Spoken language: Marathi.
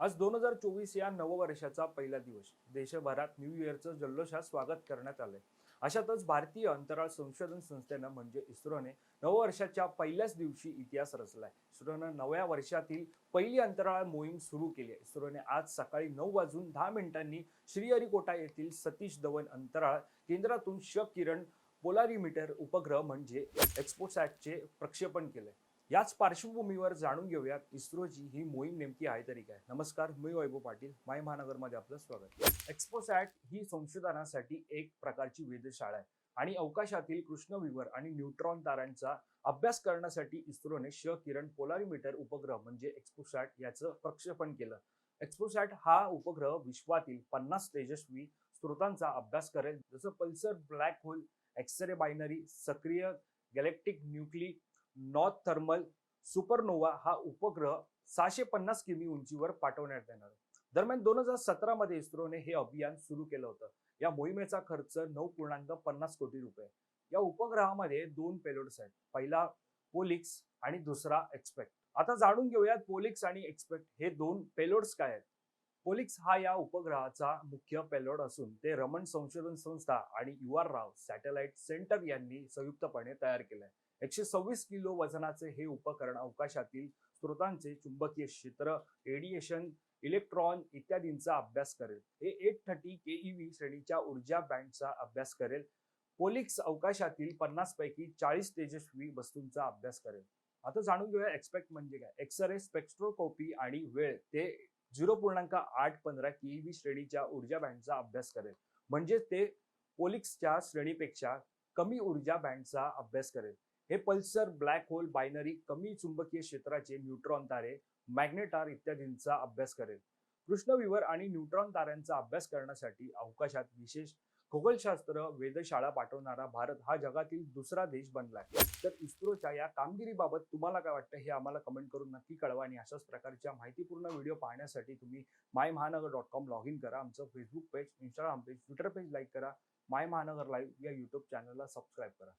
आज दोन हजार चोवीस या नववर्षाचा पहिला दिवस. देशभरात न्यू इयरचं जल्लोषात स्वागत करण्यात आलंय. अशातच भारतीय अंतराळ संशोधन संस्थेनं म्हणजे इस्रोने नववर्षाच्या पहिल्याच दिवशी इतिहास रचलाय. इस्रोनं नव्या वर्षातील पहिली अंतराळ मोहीम सुरू केली आहे. इस्रोने आज सकाळी नऊ वाजून दहा मिनिटांनी श्रीहरिकोटा येथील सतीश धवन अंतराळ केंद्रातून श किरण पोलारीमीटर उपग्रह म्हणजे एक्सपोसॅटचे प्रक्षेपण केलंय. याच पार्श्वभूमीवर जाणून घेऊयात. इस्रोची ही मोहीम नेमकी आहे तरी काय? नमस्कार मी वैभव पाटील. माय महानगरमध्ये आपलं स्वागत. एक्सपोसॅट ही संशोधनासाठी एक प्रकारची वेधशाळा आहे. आणि अवकाशातील कृष्णविवर आणि न्यूट्रॉन तारांचा अभ्यास करण्यासाठी इस्रोने श किरण पोलारिमीटर उपग्रह म्हणजे एक्सपोसॅट याचं प्रक्षेपण केलं. एक्सपोसॅट हा उपग्रह विश्वातील पन्नास तेजस्वी स्रोतांचा अभ्यास करेल. जसं pulsar black hole x ray binary सक्रिय galactic nuclei north thermal supernova हा उपग्रह सहाशे पन्नास किमी उंचीवर पाठवण्यात येणार. दरम्यान दोन हजार सतरा मध्ये इस्रोने हे अभियान सुरू केलं होतं. या मोहिमेचा खर्च नऊ पूर्णांक पन्नास कोटी रुपये. या उपग्रहामध्ये दोन पेलोड्स आहेत. पहिला पोलिक्स आणि दुसरा एक्सपेक्ट. आता जाणून घेऊयात पोलिक्स आणि एक्सपेक्ट हे दोन पेलोड्स काय आहेत. पोलिक्स हा या उपग्रहाचा मुख्य पेलोड असून ते रमण संशोधन संस्था आणि U R Rao satellite centre यांनी संयुक्तपणे तयार केलंय. एकशे सव्वीस किलो वजनाचे हे उपकरण अवकाशातील स्रोतांचे चुंबकीय क्षेत्र रेडिएशन इलेक्ट्रॉन इत्यादींचा अभ्यास करेल. हे एट थर्टी केईव्ही श्रेणीच्या ऊर्जा बँडचा अभ्यास करेल. पोलिक्स अवकाशातील पन्नास पैकी चाळीस तेजस्वी वस्तूंचा अभ्यास करेल. आता जाणून घेऊया एक्सपेक्ट म्हणजे काय? एक्सरे स्पेक्ट्रोकॉपी आणि वेळ. ते झिरो पूर्णांक आठ पंधरा केईव्ही श्रेणीच्या ऊर्जा बँडचा अभ्यास करेल. म्हणजे ते पोलिक्सच्या श्रेणीपेक्षा कमी ऊर्जा बँडचा अभ्यास करेल. हे पल्सर ब्लॅक होल बायनरी कमी चुंबकीय क्षेत्राचे न्यूट्रॉन तारे मॅग्नेटार इत्यादींचा अभ्यास करेल. कृष्णविवर आणि न्यूट्रॉन ताऱ्यांचा अभ्यास करण्यासाठी अवकाशात विशेष खगोलशास्त्र वेधशाळा पाठवणारा भारत हा जगातील दुसरा देश बनलाय. तर इस्रोच्या या कामगिरीबाबत तुम्हाला काय वाटतं हे आम्हाला कमेंट करून नक्की कळवा आणि अशाच प्रकारच्या माहितीपूर्ण व्हिडिओ पाहण्यासाठी तुम्ही माय महानगर डॉट कॉम लॉग इन करा. आमचं Facebook page Instagram page Twitter page like करा. माय महानगर लाईव्ह या यूट्यूब चॅनलला सबस्क्राईब करा.